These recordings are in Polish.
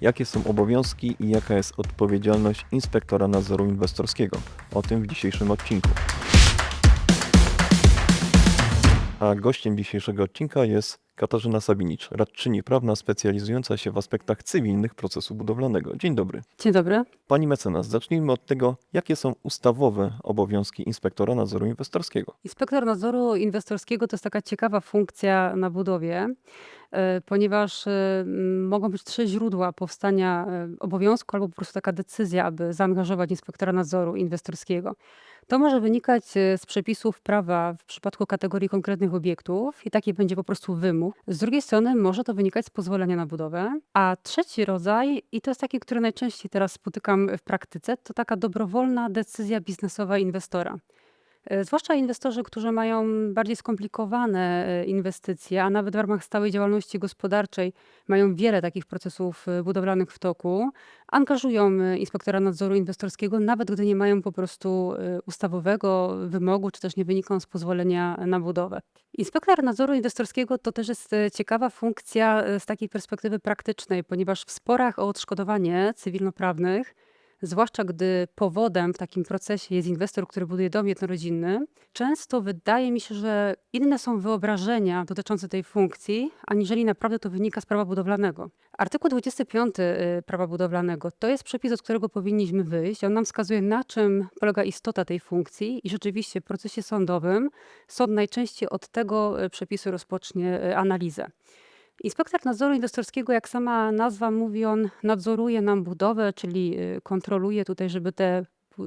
Jakie są obowiązki i jaka jest odpowiedzialność inspektora nadzoru inwestorskiego? O tym w dzisiejszym odcinku. A gościem dzisiejszego odcinka jest Katarzyna Sabinicz, radczyni prawna specjalizująca się w aspektach cywilnych procesu budowlanego. Dzień dobry. Dzień dobry. Pani mecenas, zacznijmy od tego, jakie są ustawowe obowiązki inspektora nadzoru inwestorskiego. Inspektor nadzoru inwestorskiego to jest taka ciekawa funkcja na budowie, e, ponieważ e, mogą być trzy źródła powstania e, obowiązku albo po prostu taka decyzja, aby zaangażować inspektora nadzoru inwestorskiego. To może wynikać z przepisów prawa w przypadku kategorii konkretnych obiektów i taki będzie po prostu wymóg. Z drugiej strony może to wynikać z pozwolenia na budowę. A trzeci rodzaj, i to jest taki, który najczęściej teraz spotykam w praktyce, to taka dobrowolna decyzja biznesowa inwestora. E, Zwłaszcza inwestorzy, którzy mają bardziej skomplikowane e, inwestycje, a nawet w ramach stałej działalności gospodarczej mają wiele takich procesów e, budowlanych w toku, angażują inspektora nadzoru inwestorskiego, nawet gdy nie mają po prostu ustawowego wymogu, czy też nie wyniką z pozwolenia na budowę. Inspektor nadzoru inwestorskiego to też jest ciekawa funkcja z takiej perspektywy praktycznej, ponieważ w sporach o odszkodowanie cywilnoprawnych zwłaszcza gdy powodem w takim procesie jest inwestor, który buduje dom jednorodzinny, często wydaje mi się, że inne są wyobrażenia dotyczące tej funkcji, aniżeli naprawdę to wynika z prawa budowlanego. Artykuł 25 y, prawa budowlanego to jest przepis, od którego powinniśmy wyjść. On nam wskazuje, na czym polega istota tej funkcji, i rzeczywiście w procesie sądowym sąd najczęściej od tego y, przepisu rozpocznie y, analizę. Inspektor nadzoru inwestorskiego, jak sama nazwa mówi, on nadzoruje nam budowę, czyli y, kontroluje tutaj, żeby te y,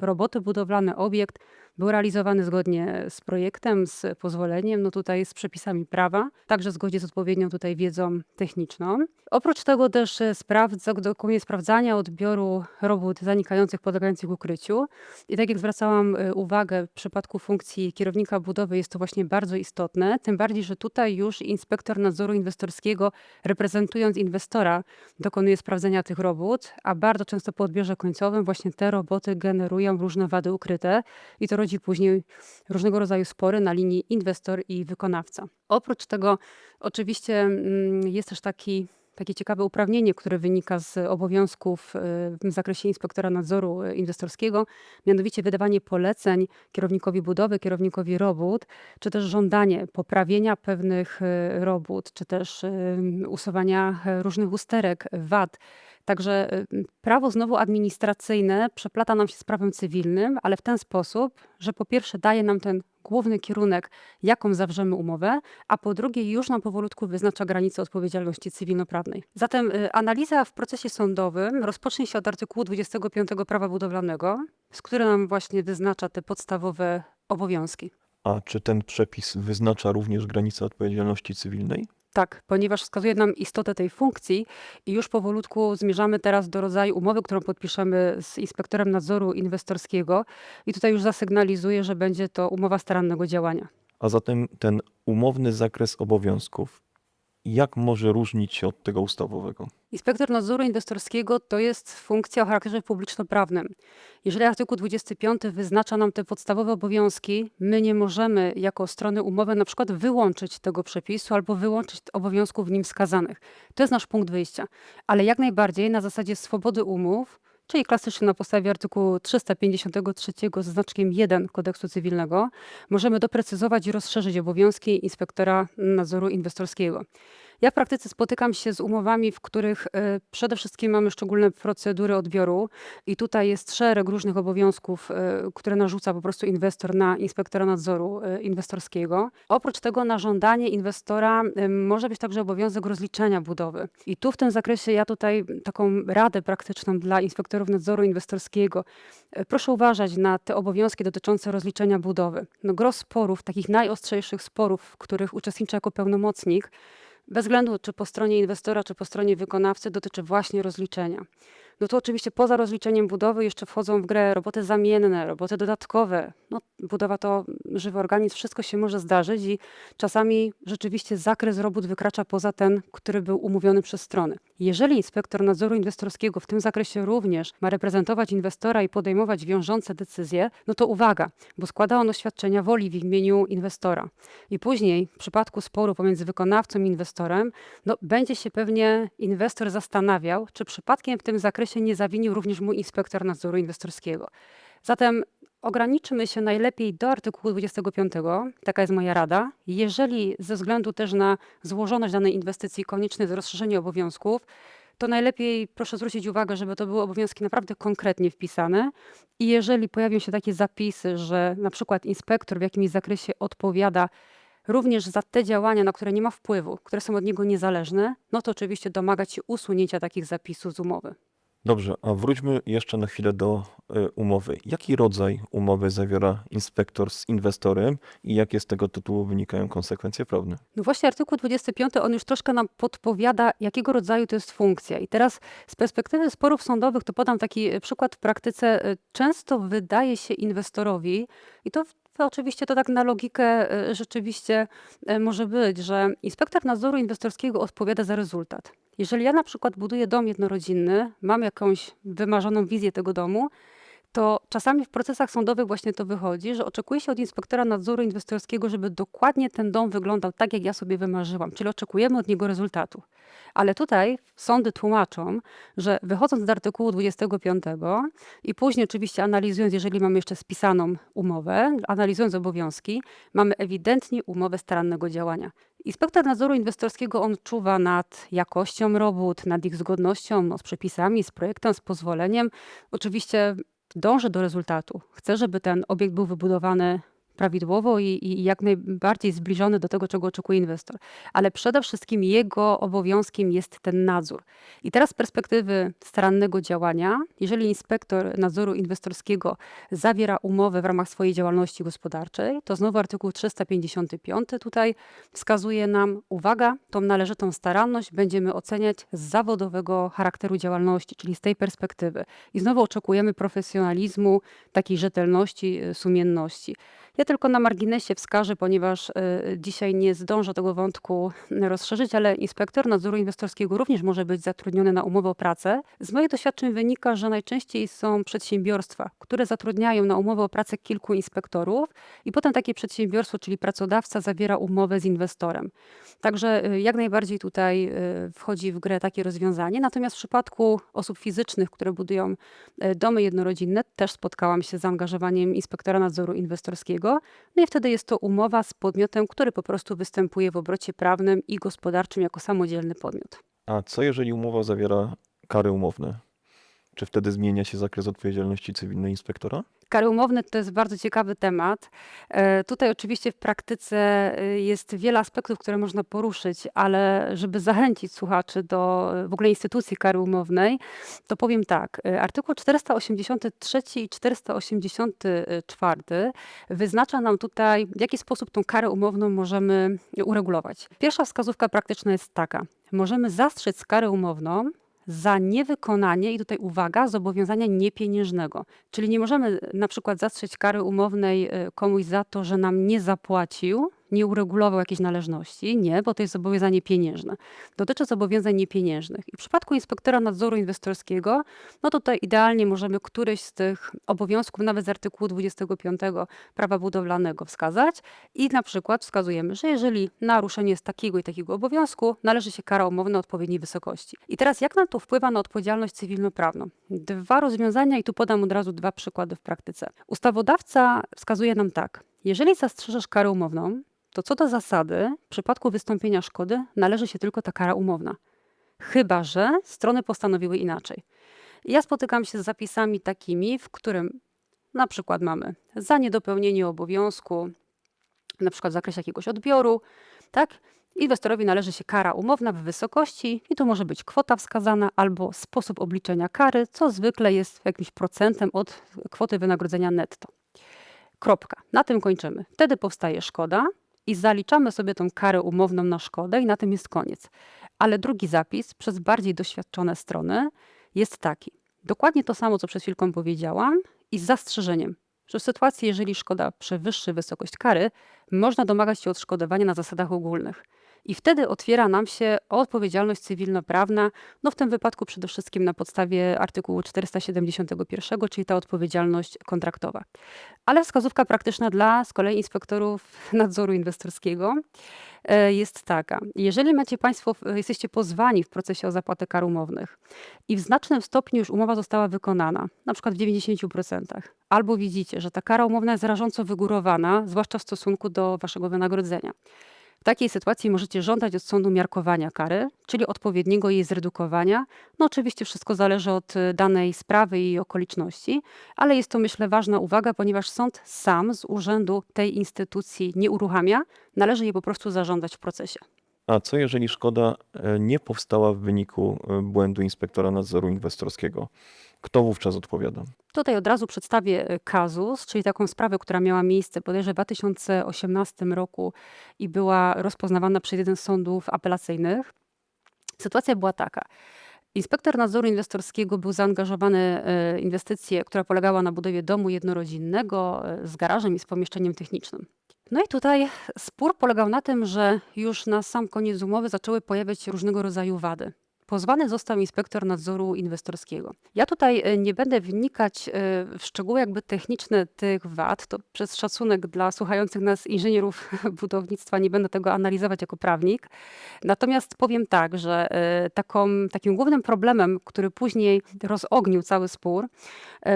roboty budowlane, obiekt był realizowany zgodnie z projektem, z pozwoleniem, no tutaj z przepisami prawa, także w zgodzie z odpowiednią tutaj wiedzą techniczną. Oprócz tego też e, sprawdza, dokonuje sprawdzania odbioru robót zanikających, podlegających ukryciu. I tak jak zwracałam e, uwagę, w przypadku funkcji kierownika budowy jest to właśnie bardzo istotne, tym bardziej, że tutaj już inspektor nadzoru inwestorskiego, reprezentując inwestora, dokonuje sprawdzenia tych robót, a bardzo często po odbiorze końcowym właśnie te roboty generują różne wady ukryte i to rodzi później różnego rodzaju spory na linii inwestor i wykonawca. Oprócz tego oczywiście mm, jest też taki takie ciekawe uprawnienie, które wynika z obowiązków y, w zakresie inspektora nadzoru y, inwestorskiego, mianowicie wydawanie poleceń kierownikowi budowy, kierownikowi robót, czy też żądanie poprawienia pewnych y, robót, czy też usuwania różnych usterek, wad. Także y, prawo znowu administracyjne przeplata nam się z prawem cywilnym, ale w ten sposób, że po pierwsze daje nam ten główny kierunek, jaką zawrzemy umowę, a po drugie już nam powolutku wyznacza granice odpowiedzialności cywilnoprawnej. Zatem y, analiza w procesie sądowym rozpocznie się od artykułu 25 prawa budowlanego, z który nam właśnie wyznacza te podstawowe obowiązki. A czy ten przepis wyznacza również granice odpowiedzialności cywilnej? Tak, ponieważ wskazuje nam istotę tej funkcji i już powolutku zmierzamy teraz do rodzaju umowy, którą podpiszemy z inspektorem nadzoru inwestorskiego i tutaj już zasygnalizuję, że będzie to umowa starannego działania. A zatem ten umowny zakres obowiązków, jak może różnić się od tego ustawowego? Inspektor nadzoru inwestorskiego to jest funkcja o charakterze publiczno-prawnym. Jeżeli artykuł 25 wyznacza nam te podstawowe obowiązki, my nie możemy jako strony umowy na przykład wyłączyć tego przepisu albo wyłączyć obowiązków w nim wskazanych. To jest nasz punkt wyjścia. Ale jak najbardziej na zasadzie swobody umów, czyli klasycznie na podstawie artykułu 353 ze znaczkiem 1 kodeksu cywilnego, możemy doprecyzować i rozszerzyć obowiązki inspektora nadzoru inwestorskiego. Ja w praktyce spotykam się z umowami, w których e, przede wszystkim mamy szczególne procedury odbioru i tutaj jest szereg różnych obowiązków, e, które narzuca po prostu inwestor na inspektora nadzoru e, inwestorskiego. Oprócz tego na żądanie inwestora może być także obowiązek rozliczenia budowy. I tu w tym zakresie ja tutaj taką radę praktyczną dla inspektorów nadzoru inwestorskiego. Proszę uważać na te obowiązki dotyczące rozliczenia budowy. No, gros sporów, takich najostrzejszych sporów, w których uczestniczę jako pełnomocnik, bez względu czy po stronie inwestora, czy po stronie wykonawcy, dotyczy właśnie rozliczenia. No to oczywiście poza rozliczeniem budowy jeszcze wchodzą w grę roboty zamienne, roboty dodatkowe. No, budowa to żywy organizm, wszystko się może zdarzyć i czasami rzeczywiście zakres robót wykracza poza ten, który był umówiony przez strony. Jeżeli inspektor nadzoru inwestorskiego w tym zakresie również ma reprezentować inwestora i podejmować wiążące decyzje, no to uwaga, bo składa on oświadczenia woli w imieniu inwestora. I później w przypadku sporu pomiędzy wykonawcą i inwestorem, no będzie się pewnie inwestor zastanawiał, czy przypadkiem w tym zakresie nie zawinił również mu inspektor nadzoru inwestorskiego. Zatem ograniczmy się najlepiej do artykułu 25, taka jest moja rada. Jeżeli ze względu też na złożoność danej inwestycji konieczne jest rozszerzenie obowiązków, to najlepiej proszę zwrócić uwagę, żeby to były obowiązki naprawdę konkretnie wpisane. I jeżeli pojawią się takie zapisy, że na przykład inspektor w jakimś zakresie odpowiada również za te działania, na które nie ma wpływu, które są od niego niezależne, no to oczywiście domagać się usunięcia takich zapisów z umowy. Dobrze, a wróćmy jeszcze na chwilę do y, umowy. Jaki rodzaj umowy zawiera inspektor z inwestorem i jakie z tego tytułu wynikają konsekwencje prawne? No właśnie artykuł 25, on już troszkę nam podpowiada, jakiego rodzaju to jest funkcja. I teraz z perspektywy sporów sądowych, to podam taki e, przykład w praktyce. E, Często wydaje się inwestorowi, i to to oczywiście to tak na logikę e, rzeczywiście e, może być, że inspektor nadzoru inwestorskiego odpowiada za rezultat. Jeżeli ja na przykład buduję dom jednorodzinny, mam jakąś wymarzoną wizję tego domu, to czasami w procesach sądowych właśnie to wychodzi, że oczekuje się od inspektora nadzoru inwestorskiego, żeby dokładnie ten dom wyglądał tak, jak ja sobie wymarzyłam, czyli oczekujemy od niego rezultatu. Ale tutaj sądy tłumaczą, że wychodząc z artykułu 25 i później oczywiście analizując, jeżeli mamy jeszcze spisaną umowę, analizując obowiązki, mamy ewidentnie umowę starannego działania. Inspektor nadzoru inwestorskiego on czuwa nad jakością robót, nad ich zgodnością no, z przepisami, z projektem, z pozwoleniem. Oczywiście dąży do rezultatu. Chce, żeby ten obiekt był wybudowany prawidłowo i, i jak najbardziej zbliżony do tego, czego oczekuje inwestor. Ale przede wszystkim jego obowiązkiem jest ten nadzór. I teraz z perspektywy starannego działania, jeżeli inspektor nadzoru inwestorskiego zawiera umowę w ramach swojej działalności gospodarczej, to znowu artykuł 355 tutaj wskazuje nam, uwaga, tą należytą staranność będziemy oceniać z zawodowego charakteru działalności, czyli z tej perspektywy. I znowu oczekujemy profesjonalizmu, takiej rzetelności, sumienności. Ja tylko na marginesie wskażę, ponieważ y, dzisiaj nie zdążę tego wątku rozszerzyć, ale inspektor nadzoru inwestorskiego również może być zatrudniony na umowę o pracę. Z moich doświadczeń wynika, że najczęściej są przedsiębiorstwa, które zatrudniają na umowę o pracę kilku inspektorów i potem takie przedsiębiorstwo, czyli pracodawca, zawiera umowę z inwestorem. Także y, jak najbardziej tutaj y, wchodzi w grę takie rozwiązanie. Natomiast w przypadku osób fizycznych, które budują domy jednorodzinne, też spotkałam się z zaangażowaniem inspektora nadzoru inwestorskiego. No i wtedy jest to umowa z podmiotem, który po prostu występuje w obrocie prawnym i gospodarczym jako samodzielny podmiot. A co jeżeli umowa zawiera kary umowne? Czy wtedy zmienia się zakres odpowiedzialności cywilnej inspektora? Kary umowne to jest bardzo ciekawy temat. E, Tutaj oczywiście w praktyce e, jest wiele aspektów, które można poruszyć, ale żeby zachęcić słuchaczy do w ogóle instytucji kary umownej, to powiem tak. E, Artykuł 483 i 484 wyznacza nam tutaj, w jaki sposób tą karę umowną możemy uregulować. Pierwsza wskazówka praktyczna jest taka. Możemy zastrzec karę umowną za niewykonanie, i tutaj uwaga, zobowiązania niepieniężnego. Czyli nie możemy na przykład zastrzec kary umownej e, komuś za to, że nam nie zapłacił, nie uregulował jakiejś należności. Nie, bo to jest zobowiązanie pieniężne. Dotyczy zobowiązań niepieniężnych. I w przypadku inspektora nadzoru inwestorskiego, no tutaj idealnie możemy któryś z tych obowiązków, nawet z artykułu 25 prawa budowlanego wskazać i na przykład wskazujemy, że jeżeli naruszenie jest takiego i takiego obowiązku, należy się kara umowna odpowiedniej wysokości. I teraz jak nam to wpływa na odpowiedzialność cywilnoprawną? Dwa rozwiązania i tu podam od razu dwa przykłady w praktyce. Ustawodawca wskazuje nam tak. Jeżeli zastrzeżesz karę umowną, to co do zasady, w przypadku wystąpienia szkody należy się tylko ta kara umowna. Chyba, że strony postanowiły inaczej. Ja spotykam się z zapisami takimi, w którym na przykład mamy za niedopełnienie obowiązku, na przykład w zakresie jakiegoś odbioru, tak? Inwestorowi należy się kara umowna w wysokości i to może być kwota wskazana albo sposób obliczenia kary, co zwykle jest jakimś procentem od kwoty wynagrodzenia netto. Kropka. Na tym kończymy. Wtedy powstaje szkoda i zaliczamy sobie tą karę umowną na szkodę i na tym jest koniec. Ale drugi zapis przez bardziej doświadczone strony jest taki. Dokładnie to samo, co przed chwilką powiedziałam i z zastrzeżeniem, że w sytuacji, jeżeli szkoda przewyższy wysokość kary, można domagać się odszkodowania na zasadach ogólnych. I wtedy otwiera nam się odpowiedzialność cywilnoprawna, no w tym wypadku przede wszystkim na podstawie artykułu 471, czyli ta odpowiedzialność kontraktowa. Ale wskazówka praktyczna dla z kolei inspektorów nadzoru inwestorskiego e, jest taka. Jeżeli macie Państwo, jesteście pozwani w procesie o zapłatę kar umownych i w znacznym stopniu już umowa została wykonana, na przykład w 90%, albo widzicie, że ta kara umowna jest rażąco wygórowana, zwłaszcza w stosunku do Waszego wynagrodzenia, takiej sytuacji możecie żądać od sądu miarkowania kary, czyli odpowiedniego jej zredukowania. No oczywiście wszystko zależy od y, danej sprawy i okoliczności, ale jest to myślę ważna uwaga, ponieważ sąd sam z urzędu tej instytucji nie uruchamia, należy je po prostu zażądać w procesie. A co jeżeli szkoda e, nie powstała w wyniku e, błędu inspektora nadzoru inwestorskiego? Kto wówczas odpowiada? Tutaj od razu przedstawię y, kazus, czyli taką sprawę, która miała miejsce bodajże w 2018 roku i była rozpoznawana przez jeden z sądów apelacyjnych. Sytuacja była taka. Inspektor nadzoru inwestorskiego był zaangażowany w inwestycję, która polegała na budowie domu jednorodzinnego z garażem i z pomieszczeniem technicznym. No i tutaj spór polegał na tym, że już na sam koniec umowy zaczęły pojawiać się różnego rodzaju wady. Pozwany został inspektor nadzoru inwestorskiego. Ja tutaj e, nie będę wnikać e, w szczegóły jakby techniczne tych wad, to przez szacunek dla słuchających nas inżynierów budownictwa nie będę tego analizować jako prawnik. Natomiast powiem tak, że e, taką, takim głównym problemem, który później rozognił cały spór,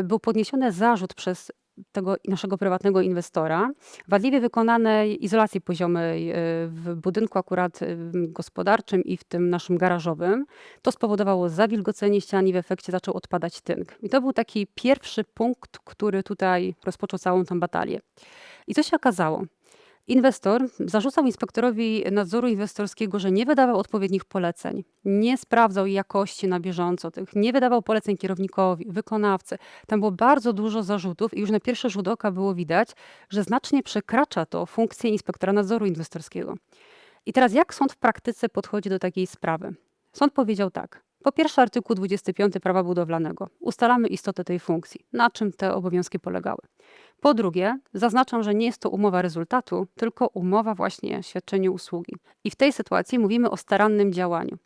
był podniesiony zarzut przez tego naszego prywatnego inwestora, wadliwie wykonanej izolacji poziomej e, w budynku akurat e, gospodarczym i w tym naszym garażowym. To spowodowało zawilgocenie ścian i w efekcie zaczął odpadać tynk. I to był taki pierwszy punkt, który tutaj rozpoczął całą tę batalię. I co się okazało? Inwestor zarzucał inspektorowi nadzoru inwestorskiego, że nie wydawał odpowiednich poleceń, nie sprawdzał jakości na bieżąco tych, nie wydawał poleceń kierownikowi, wykonawcy. Tam było bardzo dużo zarzutów i już na pierwszy rzut oka było widać, że znacznie przekracza to funkcję inspektora nadzoru inwestorskiego. I teraz jak sąd w praktyce podchodzi do takiej sprawy? Sąd powiedział tak. Po pierwsze, artykuł 25 prawa budowlanego. Ustalamy istotę tej funkcji, na czym te obowiązki polegały. Po drugie, zaznaczam, że nie jest to umowa rezultatu, tylko umowa właśnie świadczeniu usługi. I w tej sytuacji mówimy o starannym działaniu.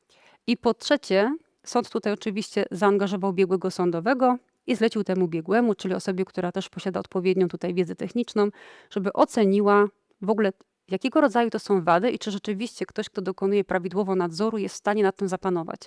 I po trzecie, sąd tutaj oczywiście zaangażował biegłego sądowego i zlecił temu biegłemu, czyli osobie, która też posiada odpowiednią tutaj wiedzę techniczną, żeby oceniła w ogóle jakiego rodzaju to są wady i czy rzeczywiście ktoś, kto dokonuje prawidłowo nadzoru, jest w stanie nad tym zapanować.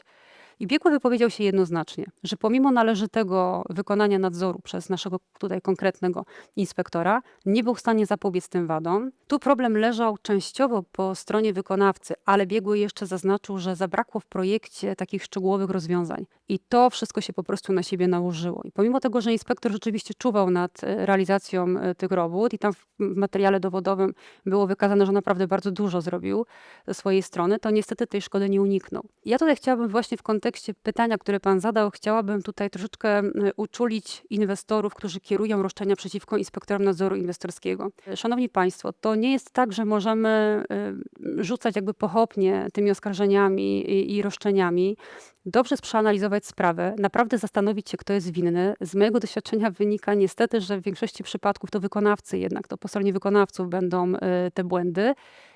I biegły wypowiedział się jednoznacznie, że pomimo należytego wykonania nadzoru przez naszego tutaj konkretnego inspektora, nie był w stanie zapobiec tym wadom. Tu problem leżał częściowo po stronie wykonawcy, ale biegły jeszcze zaznaczył, że zabrakło w projekcie takich szczegółowych rozwiązań. I to wszystko się po prostu na siebie nałożyło. I pomimo tego, że inspektor rzeczywiście czuwał nad e, realizacją e, tych robót i tam w materiale dowodowym było wykazane, że naprawdę bardzo dużo zrobił ze swojej strony, to niestety tej szkody nie uniknął. Ja tutaj chciałabym właśnie w kontekście pytania, które Pan zadał, chciałabym tutaj troszeczkę uczulić inwestorów, którzy kierują roszczenia przeciwko inspektorom nadzoru inwestorskiego. Szanowni Państwo, to nie jest tak, że możemy rzucać jakby pochopnie tymi oskarżeniami i, i roszczeniami dobrze przeanalizować sprawę, naprawdę zastanowić się, kto jest winny. Z mojego doświadczenia wynika niestety, że w większości przypadków to wykonawcy jednak, to po stronie wykonawców będą y, te błędy.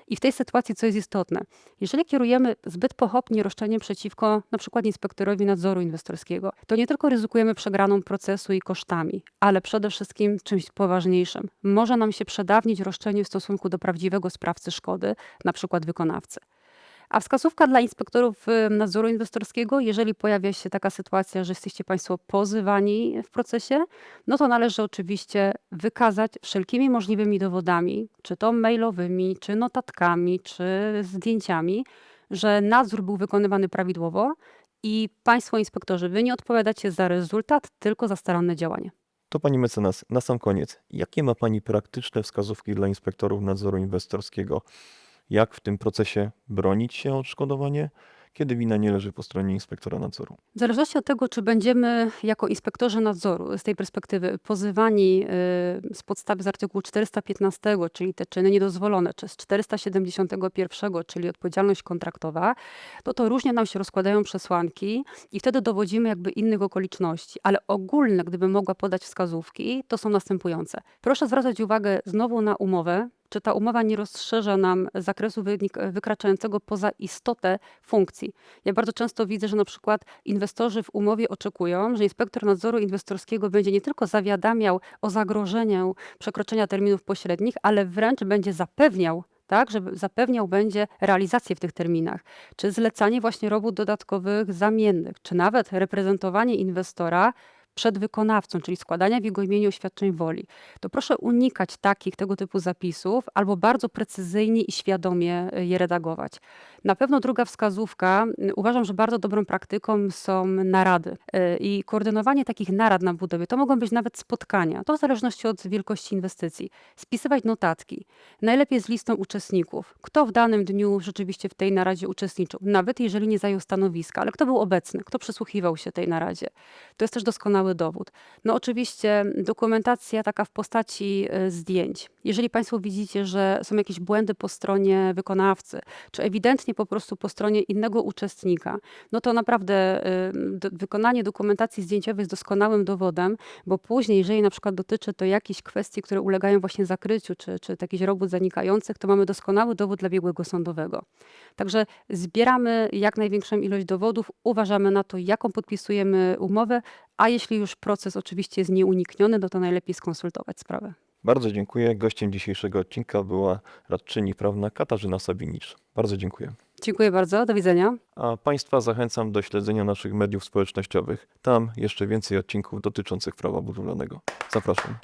I w tej sytuacji, co jest istotne, jeżeli kierujemy zbyt pochopnie roszczeniem przeciwko na przykład inspektorowi nadzoru inwestorskiego, to nie tylko ryzykujemy przegraną procesu i kosztami, ale przede wszystkim czymś poważniejszym. Może nam się przedawnić roszczenie w stosunku do prawdziwego sprawcy szkody, na przykład wykonawcy. A wskazówka dla inspektorów nadzoru inwestorskiego, jeżeli pojawia się taka sytuacja, że jesteście Państwo pozywani w procesie, no to należy oczywiście wykazać wszelkimi możliwymi dowodami, czy to mailowymi, czy notatkami, czy zdjęciami, że nadzór był wykonywany prawidłowo i Państwo inspektorzy, Wy nie odpowiadacie za rezultat, tylko za staranne działanie. To pani mecenas, na sam koniec, jakie ma pani praktyczne wskazówki dla inspektorów nadzoru inwestorskiego? Jak w tym procesie bronić się o odszkodowanie kiedy wina nie leży po stronie inspektora nadzoru? W zależności od tego, czy będziemy jako inspektorzy nadzoru z tej perspektywy pozywani y, z podstawy z artykułu 415, czyli te czyny niedozwolone, czy z 471, czyli odpowiedzialność kontraktowa, to to różnie nam się rozkładają przesłanki i wtedy dowodzimy jakby innych okoliczności. Ale ogólne, gdybym mogła podać wskazówki, to są następujące. Proszę zwracać uwagę znowu na umowę, czy ta umowa nie rozszerza nam zakresu wynik- wykraczającego poza istotę funkcji. Ja bardzo często widzę, że na przykład inwestorzy w umowie oczekują, że inspektor nadzoru inwestorskiego będzie nie tylko zawiadamiał o zagrożeniu przekroczenia terminów pośrednich, ale wręcz będzie zapewniał, tak, żeby zapewniał będzie realizację w tych terminach, czy zlecanie właśnie robót dodatkowych zamiennych, czy nawet reprezentowanie inwestora przed wykonawcą, czyli składania w jego imieniu oświadczeń woli, to proszę unikać takich tego typu zapisów albo bardzo precyzyjnie i świadomie y, je redagować. Na pewno druga wskazówka, y, uważam, że bardzo dobrą praktyką są narady y, i koordynowanie takich narad na budowie. To mogą być nawet spotkania, to w zależności od wielkości inwestycji. Spisywać notatki, najlepiej z listą uczestników. Kto w danym dniu rzeczywiście w tej naradzie uczestniczył, nawet jeżeli nie zajął stanowiska, ale kto był obecny, kto przysłuchiwał się tej naradzie. To jest też doskonały dowód. No oczywiście dokumentacja taka w postaci y, zdjęć. Jeżeli Państwo widzicie, że są jakieś błędy po stronie wykonawcy, czy ewidentnie po prostu po stronie innego uczestnika, no to naprawdę do, wykonanie dokumentacji zdjęciowej jest doskonałym dowodem, bo później, jeżeli na przykład dotyczy to jakichś kwestii, które ulegają właśnie zakryciu, czy, czy jakichś robót zanikających, to mamy doskonały dowód dla biegłego sądowego. Także zbieramy jak największą ilość dowodów, uważamy na to, jaką podpisujemy umowę, a jeśli już proces oczywiście jest nieunikniony, no to najlepiej skonsultować sprawę. Bardzo dziękuję. Gościem dzisiejszego odcinka była radczyni prawna Katarzyna Sabinicz. Bardzo dziękuję. Dziękuję bardzo, do widzenia. A Państwa zachęcam do śledzenia naszych mediów społecznościowych. Tam jeszcze więcej odcinków dotyczących prawa budowlanego. Zapraszam.